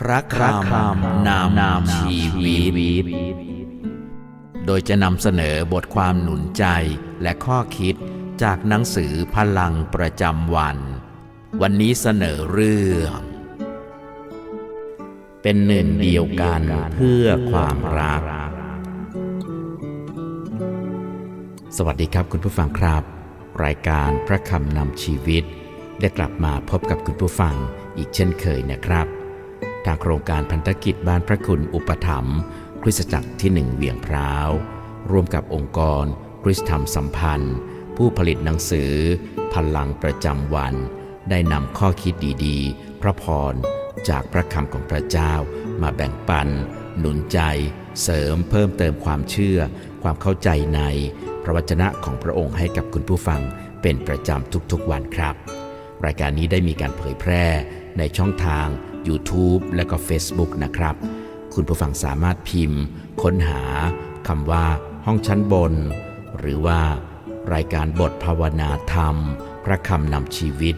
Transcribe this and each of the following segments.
พระคำนำนำชีวิต โดยจะนำเสนอบทความหนุนใจและข้อคิดจากหนังสือพลังประจำวัน วันนี้เสนอเรื่อง เป็นหนึ่งเดียวกันเพื่อความรัก สวัสดีครับคุณผู้ฟังครับ รายการพระคำนำชีวิต ได้กลับมาพบกับคุณผู้ฟังอีกเช่นเคยนะครับ ทางโครงการพันธกิจบ้านพระคุณอุปถัมภ์คริสตจักรที่หนึ่งเวียงพร้าว ร่วมกับองค์กรคริสตธรรมสัมพันธ์ ผู้ผลิตหนังสือ พลังประจำวัน ได้นำข้อคิดดีๆ พระพร จากพระคำของพระเจ้า มาแบ่งปัน หนุนใจ เสริมเพิ่มเติมความเชื่อ ความเข้าใจในพระวจนะของพระองค์ให้กับคุณผู้ฟังเป็นประจำทุกๆวันครับ รายการนี้ได้มีการเผยแพร่ในช่องทาง YouTube และก็ Facebook นะครับ คุณผู้ฟังสามารถพิมพ์ ค้นหาคำว่าห้องชั้นบน หรือว่ารายการบทภาวนาธรรม พระคำนำชีวิต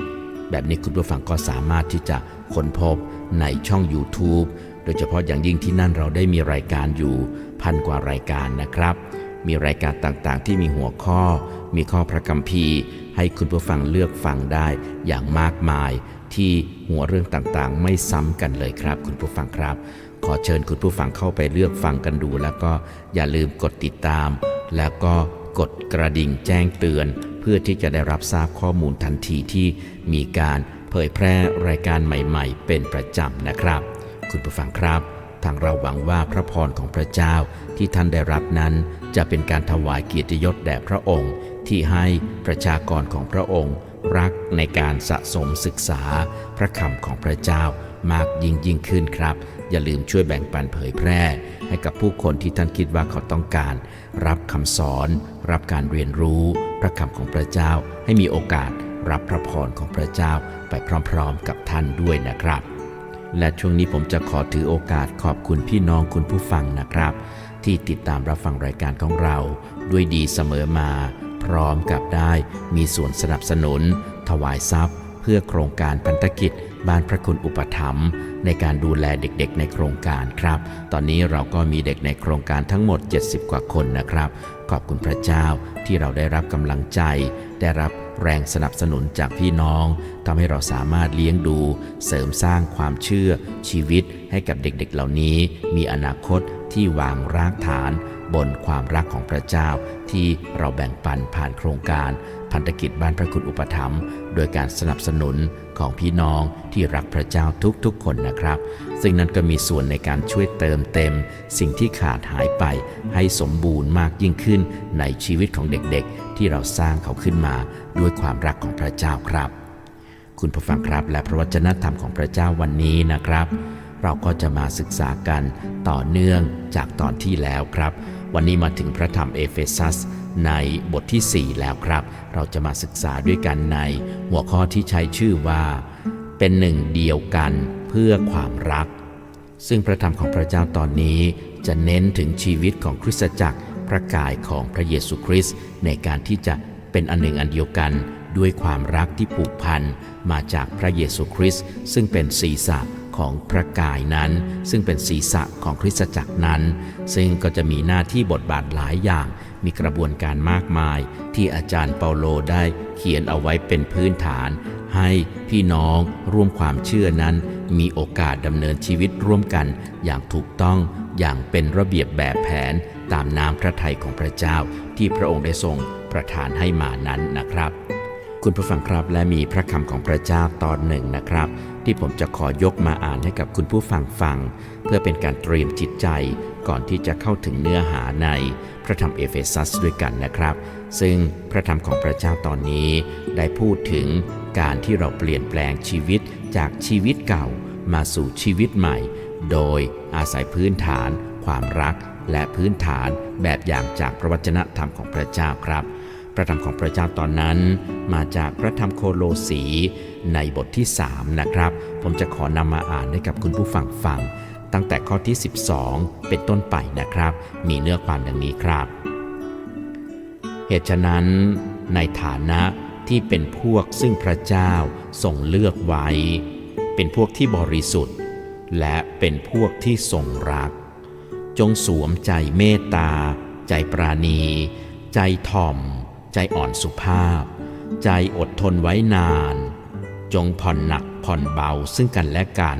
แบบนี้คุณผู้ฟังก็สามารถที่จะค้นพบในช่อง YouTube โดยเฉพาะอย่างยิ่งที่นั่นเราได้มีรายการอยู่พันกว่ารายการนะครับ มีรายการต่างๆ ที่มีหัวข้อ มีข้อพระคัมภีร์ ให้คุณผู้ฟังเลือกฟังได้อย่างมากมายที่ หัวเรื่องต่างๆ ไม่ซ้ำกันเลยครับ คุณผู้ฟังครับ ขอเชิญคุณผู้ฟังเข้าไปเลือกฟังกันดู แล้วก็อย่าลืมกดติดตาม แล้วก็กดกระดิ่งแจ้งเตือน เพื่อที่จะได้รับทราบข้อมูลทันทีที่มีการเผยแพร่รายการใหม่ๆ เป็นประจำนะครับ คุณผู้ฟังครับ ทางเราหวังว่าพระพรของพระเจ้าที่ท่านได้รับนั้น จะเป็นการถวายเกียรติยศแด่พระองค์ ที่ให้ประชากรของพระองค์ รักในการสะสมศึกษาพระคำของพระเจ้ามากยิ่งยิ่งขึ้นครับ อย่าลืมช่วยแบ่งปันเผยแพร่ ให้กับผู้คนที่ท่านคิดว่าเขาต้องการ รับคำสอน รับการเรียนรู้ พระคำของพระเจ้า ให้มีโอกาสรับพระพรของพระเจ้าไปพร้อมๆ กับท่านด้วยนะครับ และช่วงนี้ผมจะขอถือโอกาสขอบคุณพี่น้องคุณผู้ฟังนะครับ ที่ติดตามรับฟังรายการของเรา ด้วยดีเสมอมา พร้อมกับได้มีส่วนสนับสนุน ถวายทรัพย์ เพื่อโครงการพันธกิจบ้านพระคุณอุปถัมภ์ในการดูแลเด็กๆ ในโครงการครับ ตอนนี้เราก็มีเด็กในโครงการทั้งหมด 70 กว่าคนนะครับ ขอบคุณพระเจ้าที่เราได้รับกำลังใจ ได้รับ แรงสนับสนุนจากพี่น้องทำให้เราสามารถเลี้ยงดู เสริมสร้างความเชื่อชีวิตให้กับเด็กๆเหล่านี้ มีอนาคตที่วางรากฐานบนความรักของพระเจ้าที่เราแบ่งปันผ่านโครงการ พันธกิจบ้านพระคุณอุปถัมภ์โดยการสนับสนุนของพี่น้องที่รักพระเจ้าทุกๆ คนนะครับ ซึ่งนั้นก็มีส่วนในการช่วยเติมเต็ม สิ่งที่ขาดหายไปให้สมบูรณ์มากยิ่งขึ้นในชีวิตของเด็กๆ ที่เราสร้างเขาขึ้นมาด้วยความรักของพระเจ้าครับ คุณผู้ฟังครับและพระวจนะธรรมของพระเจ้าวันนี้นะครับ เราก็จะมาศึกษากันต่อเนื่องจากตอนที่แล้วครับ วันนี้มาถึงพระธรรมเอเฟซัสในบทที่ 4 แล้วครับ เราจะมาศึกษาด้วยกันในหัวข้อที่ใช้ชื่อว่า เป็นหนึ่งเดียวกันเพื่อความรัก ซึ่งพระธรรมของพระเจ้าตอนนี้จะเน้นถึงชีวิตของคริสตจักร ระกายของพระเยซูคริสต์ในการที่จะเป็นอันหนึ่งอันเดียวกันด้วยความรักที่ผูกพันมาจากพระเยซูคริสต์ซึ่งเป็นศีรษะของพระกายนั้น ซึ่งเป็นศีรษะของคริสตจักรนั้น ซึ่งก็จะมีหน้าที่บทบาทหลายอย่าง มีกระบวนการมากมาย ที่อาจารย์เปาโลได้เขียนเอาไว้เป็นพื้นฐาน ให้พี่น้องร่วมความเชื่อนั้น มีโอกาสดำเนินชีวิตร่วมกันอย่างถูกต้องอย่างเป็นระเบียบแบบแผนตามน้ำพระทัยของพระเจ้าที่พระองค์ได้ทรงประทานให้มานั้นนะครับ คุณผู้ฟังครับและมีพระคำของพระเจ้าตอนหนึ่งนะครับ ที่ผมจะขอยกมาอ่านให้กับคุณผู้ฟังฟัง เพื่อเป็นการเตรียมจิตใจก่อนที่จะเข้าถึงเนื้อหาในพระธรรมเอเฟซัสด้วยกันนะครับ ซึ่งพระธรรมของพระเจ้าตอนนี้ได้พูดถึงการที่เราเปลี่ยนแปลงชีวิตจากชีวิตเก่ามาสู่ชีวิตใหม่ โดยอาศัยพื้นฐาน ความรัก และพื้นฐานแบบอย่างจากพระวจนะธรรมของพระเจ้าครับ พระธรรมของพระเจ้าตอนนั้น มาจากพระธรรมโคโลสีในบทที่ 3 นะครับ ผมจะขอนำมาอ่านให้กับคุณผู้ฟังฟัง ตั้งแต่ข้อที่ 12 เป็นต้นไปนะครับ มีเนื้อความดังนี้ครับ เหตุฉะนั้น ในฐานะที่เป็นพวกซึ่งพระเจ้าทรงเลือกไว้ เป็นพวกที่บริสุทธิ์ และเป็นพวกที่ทรงรัก จงสวมใจเมตตา ใจปราณี ใจถ่อม ใจอ่อนสุภาพ ใจอดทนไว้นาน จงผ่อนหนักผ่อนเบาซึ่งกันและกัน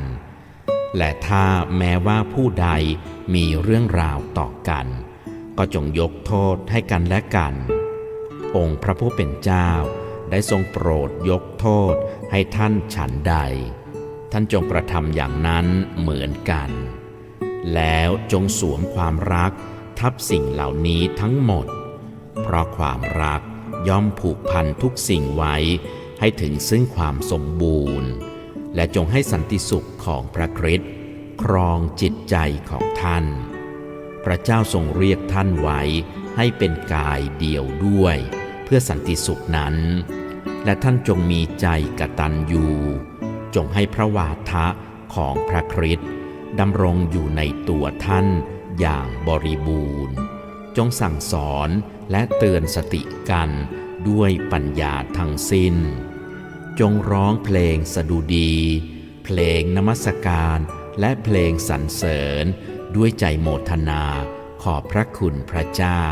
และถ้าแม้ว่าผู้ใดมีเรื่องราวต่อกัน ก็จงยกโทษให้กันและกัน องค์พระผู้เป็นเจ้าได้ทรงโปรดยกโทษให้ท่านฉันใด ท่านจงกระทำอย่างนั้นเหมือนกัน แล้วจงสวมความรักทับสิ่งเหล่านี้ทั้งหมด เพราะความรักย่อมผูกพันทุกสิ่งไว้ให้ถึงซึ่งความสมบูรณ์ และจงให้สันติสุขของพระคริสต์ครองจิตใจของท่าน พระเจ้าทรงเรียกท่านไว้ให้เป็นกายเดียวด้วย เพื่อสันติสุขนั้น และท่านจงมีใจกตัญญูจงให้พระวาทะของพระคริสต์ ดำรงอยู่ในตัวท่านอย่างบริบูรณ์ จงสั่งสอนและเตือนสติกันด้วยปัญญาทั้งสิ้น จงร้องเพลงสดุดี เพลงนมัสการและเพลงสรรเสริญด้วยใจโมทนาขอบพระคุณพระเจ้า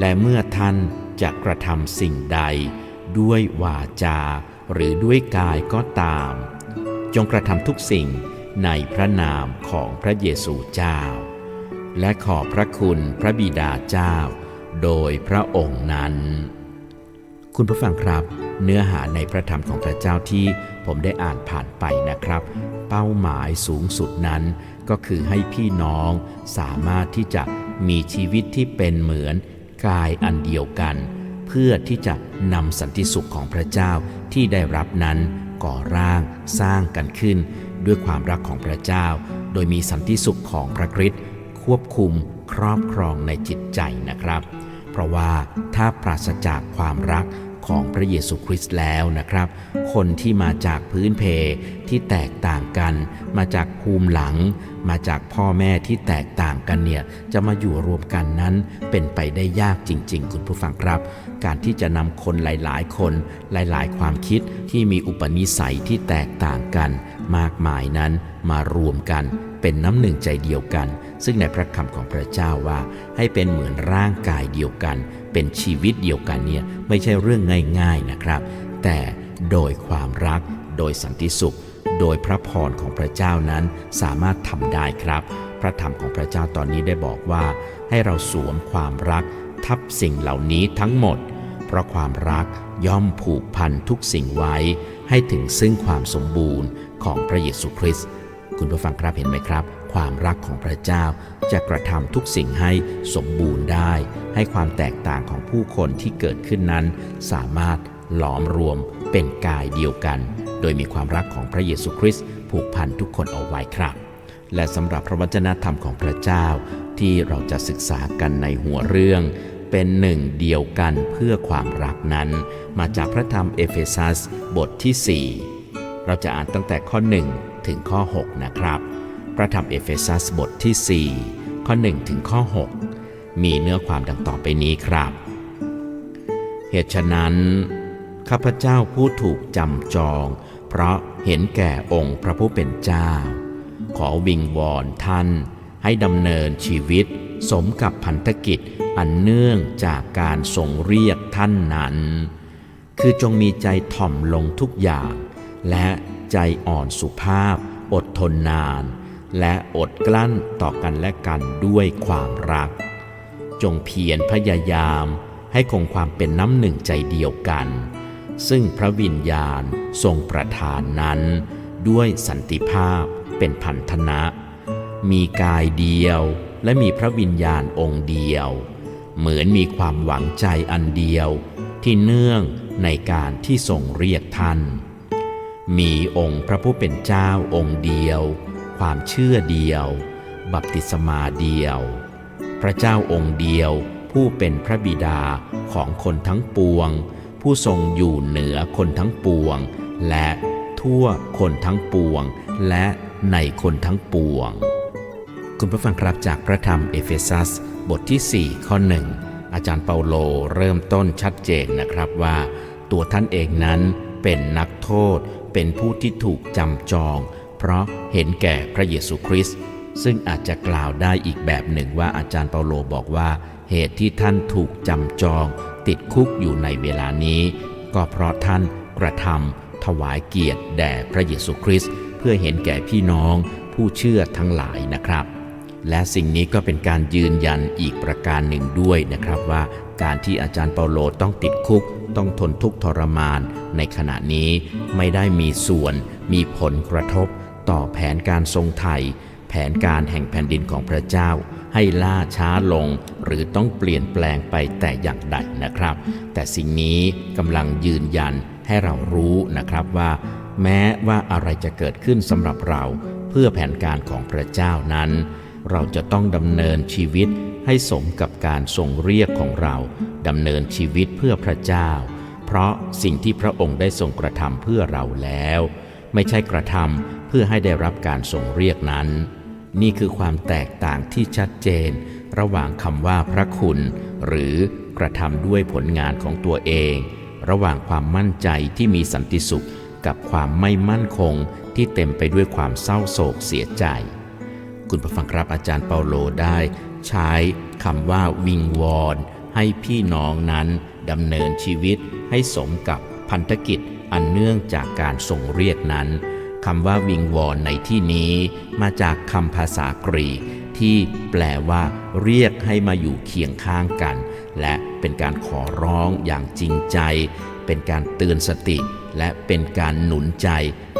และเมื่อท่านจะกระทำสิ่งใด ด้วยวาจาหรือด้วยกายก็ตาม จงกระทำทุกสิ่ง ในพระนามของพระเยซูเจ้า และขอบพระคุณพระบิดาเจ้า โดยพระองค์นั้น คุณผู้ฟังครับ เนื้อหาในพระธรรมของพระเจ้าที่ผมได้อ่านผ่านไปนะครับ เป้าหมายสูงสุดนั้น ก็คือให้พี่น้องสามารถที่จะมีชีวิตที่เป็นเหมือนกายอันเดียวกัน เพื่อที่จะนำสันติสุขของพระเจ้าที่ได้รับนั้นก่อร่างสร้างกันขึ้น ด้วยความรักของพระเจ้า โดยมีสันติสุขของพระคริสต์ควบคุมครอบครองในจิตใจนะครับ เพราะว่าถ้าปราศจากความรัก ของพระเยซูคริสต์แล้วนะครับ คนที่มาจากพื้นเพที่แตกต่างกัน มาจากภูมิหลัง มาจากพ่อแม่ที่แตกต่างกันเนี่ยจะมาอยู่รวมกันนั้นเป็นไปได้ยากจริง ๆ คุณผู้ฟังครับ การที่จะนำคนหลาย ๆ คนหลาย ๆ ความคิดที่มีอุปนิสัยที่แตกต่างกัน มากมายนั้นมารวมกันเป็นน้ำหนึ่งใจเดียวกัน ซึ่งในพระคำของพระเจ้าว่าให้เป็นเหมือนร่างกายเดียวกัน เป็นชีวิตเดียวกันเนี่ยไม่ใช่เรื่องง่ายๆนะครับ แต่โดยความรัก โดยสันติสุข โดยพระพรของพระเจ้านั้นสามารถทำได้ครับ พระธรรมของพระเจ้าตอนนี้ได้บอกว่า ให้เราสวมความรัก ทับสิ่งเหล่านี้ทั้งหมด เพราะความรักย่อมผูกพันทุกสิ่งไว้ ให้ถึงซึ่งความสมบูรณ์ของพระเยซูคริสต์คุณผู้ฟังครับเห็นไหมครับ ความรักของพระเจ้าจะกระทำทุกสิ่งให้สมบูรณ์ได้ ให้ความแตกต่างของผู้คนที่เกิดขึ้นนั้น สามารถหลอมรวมเป็นกายเดียวกัน โดยมีความรักของพระเยซูคริสต์ผูกพันทุกคนเอาไว้ครับ และสำหรับพระวจนะธรรมของพระเจ้า ที่เราจะศึกษากันในหัวเรื่อง เป็นหนึ่งเดียวกันเพื่อความรักนั้น มาจากพระธรรมเอเฟซัสบทที่ 4 เราจะอ่านตั้งแต่ข้อ 1 ถึงข้อ 6 นะครับ พระธรรมเอเฟซัสบทที่ 4 ข้อ 1 ถึงข้อ 6 มีเนื้อความดังต่อไปนี้ครับ เหตุฉะนั้น ข้าพเจ้าผู้ถูกจำจอง เพราะเห็นแก่องค์พระผู้เป็นเจ้า ขอวิงวอนท่านให้ดำเนินชีวิต สมกับพันธกิจอันเนื่องจากการทรงเรียกท่านนั้น คือจงมีใจถ่อมลงทุกอย่าง และใจอ่อนสุภาพ อดทนนาน และอดกลั้นต่อกันและกันด้วยความรัก จงเพียรพยายามให้คงความเป็นน้ำหนึ่งใจเดียวกัน ซึ่งพระวิญญาณทรงประทานนั้น ด้วยสันติภาพเป็นพันธนะ มีกายเดียวและมีพระวิญญาณองค์เดียว เหมือนมีความหวังใจอันเดียวที่เนื่องในการที่ทรงเรียกท่าน มีองค์พระผู้เป็นเจ้าองค์เดียว ความเชื่อเดียว บัพติศมาเดียว พระเจ้าองค์เดียวผู้เป็นพระบิดาของคนทั้งปวง ผู้ทรงอยู่เหนือคนทั้งปวง และทั่วคนทั้งปวง และในคนทั้งปวง คุณผู้ฟังครับจากพระธรรมเอเฟซัส บทที่ 4 ข้อ1อาจารย์เปาโลเริ่มต้นชัดเจนนะครับว่า ตัวท่านเองนั้นเป็นนักโทษเป็นผู้ที่ถูกจำจอง เพราะเห็นแก่พระเยซูคริสต์ซึ่งอาจจะกล่าวได้อีกแบบหนึ่งว่าอาจารย์เปาโลบอกว่า เหตุที่ท่านถูกจำจอง ติดคุกอยู่ในเวลานี้ ก็เพราะท่านกระทำถวายเกียรติแด่พระเยซูคริสต์เพื่อเห็นแก่พี่น้องผู้เชื่อทั้งหลายนะครับ และสิ่งนี้ก็เป็นการยืนยันอีกประการหนึ่งด้วยนะครับว่า การที่อาจารย์เปาโลต้องติดคุก ต้องทนทุกข์ทรมาน ในขณะนี้ไม่ได้มีส่วนมีผลกระทบ ต่อแผนการทรงไทย แผนการแห่งแผ่นดินของพระเจ้า ให้ล่าช้าลง หรือต้องเปลี่ยนแปลงไปแต่อย่างใดนะครับ แต่สิ่งนี้กำลังยืนยันให้เรารู้นะครับว่า แม้ว่าอะไรจะเกิดขึ้นสำหรับเราเพื่อแผนการของพระเจ้านั้น เราจะต้องดำเนินชีวิตให้สมกับการทรงเรียกของเราดำเนินชีวิตเพื่อพระเจ้า เพราะสิ่งที่พระองค์ได้ทรงกระทำเพื่อเราแล้ว ไม่ใช่กระทำ พื่อให้ได้รับการทรงเรียกนั้น นี่คือความแตกต่างที่ชัดเจน ระหว่างคำว่าพระคุณ หรือกระทำด้วยผลงานของตัวเอง ระหว่างความมั่นใจที่มีสันติสุข กับความไม่มั่นคงที่เต็มไปด้วยความเศร้าโศกเสียใจ คุณผู้ฟังครับอาจารย์เปาโลได้ ใช้คำว่าวิงวอนให้พี่น้องนั้นดำเนินชีวิตให้สมกับพันธกิจอันเนื่องจากการส่งเรียกนั้น คำว่าวิงวอนในที่นี้ มาจากคำภาษากรีกที่แปลว่า เรียกให้มาอยู่เคียงข้างกัน และเป็นการขอร้องอย่างจริงใจ เป็นการเตือนสติ และเป็นการหนุนใจ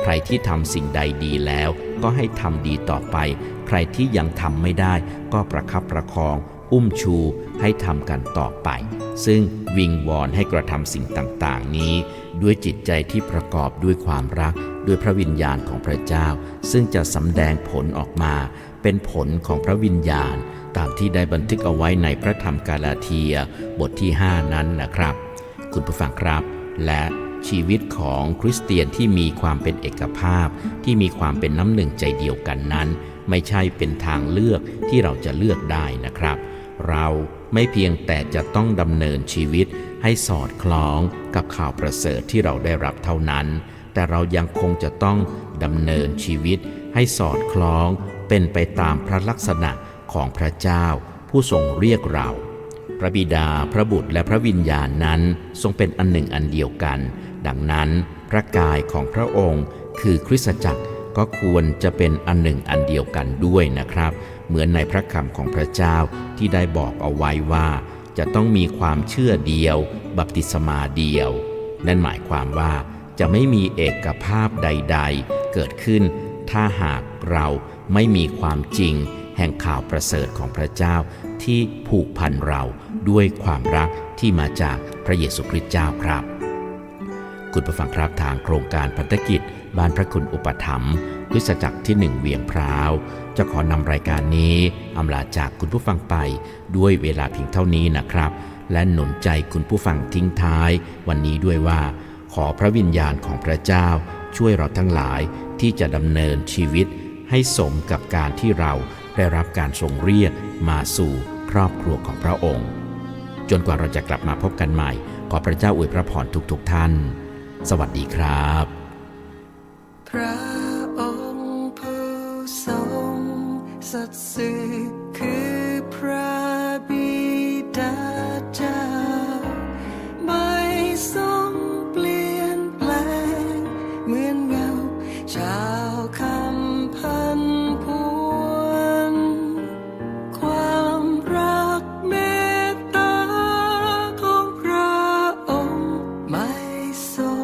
ใครที่ทำสิ่งใดดีแล้ว ก็ให้ทำดีต่อไป ใครที่ยังทำไม่ได้ ก็ประคับประคอง อุ้มชูให้ทำกันต่อไป ซึ่งวิงวอนให้กระทำสิ่งต่างๆ นี้ ด้วยจิตใจที่ประกอบด้วยความรัก ด้วยพระวิญญาณของพระเจ้า ซึ่งจะสำแดงผลออกมา เป็นผลของพระวิญญาณ ตามที่ได้บันทึกเอาไว้ในพระธรรมกาลาเทีย บทที่ 5 นั้นนะครับ คุณผู้ฟังครับ และชีวิตของคริสเตียนที่มีความเป็นเอกภาพ ที่มีความเป็นน้ำหนึ่งใจเดียวกันนั้น ไม่ใช่เป็นทางเลือกที่เราจะเลือกได้นะครับ เราไม่เพียงแต่จะต้องดำเนินชีวิตให้สอดคล้องกับข่าวประเสริฐที่เราได้รับเท่านั้น แต่เรายังคงจะต้องดำเนินชีวิตให้สอดคล้องเป็นไปตามพระลักษณะของพระเจ้า ผู้ทรงเรียกเรา พระบิดาพระบุตรและพระวิญญาณนั้นทรงเป็นอันหนึ่งอันเดียวกัน ดังนั้นพระกายของพระองค์คือคริสตจักร ก็ควรจะเป็นอันหนึ่งอันเดียวกันด้วยนะครับ เหมือนในพระคำของพระเจ้าที่ได้บอกเอาไว้ว่า จะต้องมีความเชื่อเดียว บัพติศมาเดียว นั่นหมายความว่าจะไม่มีเอกภาพใด ๆ เกิดขึ้น ถ้าหากเราไม่มีความจริง แห่งข่าวประเสริฐของพระเจ้าที่ผูกพันเราด้วยความรักที่มาจากพระเยซูคริสต์เจ้าครับ คุณผู้ฟังครับทางโครงการพันธกิจ บ้านพระคุณอุปถัมภ์คริสจักรที่หนึ่งเวียงพร้าว จะขอนำรายการนี้อำลาจากคุณผู้ฟังไปด้วยเวลาเพียงเท่านี้นะครับ และหนุนใจคุณผู้ฟังทิ้งท้าย วันนี้ด้วยว่า ขอพระวิญญาณของพระเจ้า ช่วยเราทั้งหลายที่จะดำเนินชีวิต ให้สมกับการที่เราได้รับการทรงเรียกมาสู่ครอบครัวของพระองค์ จนกว่าเราจะกลับมาพบกันใหม่ ขอพระเจ้าอวยพระพรทุกๆทท่าน สวัสดีครับ ระองค์ผู้ทรงสัตย์ซื่อคือพระบิดาเจ้า ไม่ทรงเปลี่ยนแปลง เหมือนเงาชาวคำพันพวนความรักเมตตาของพระองค์ไม่ทรง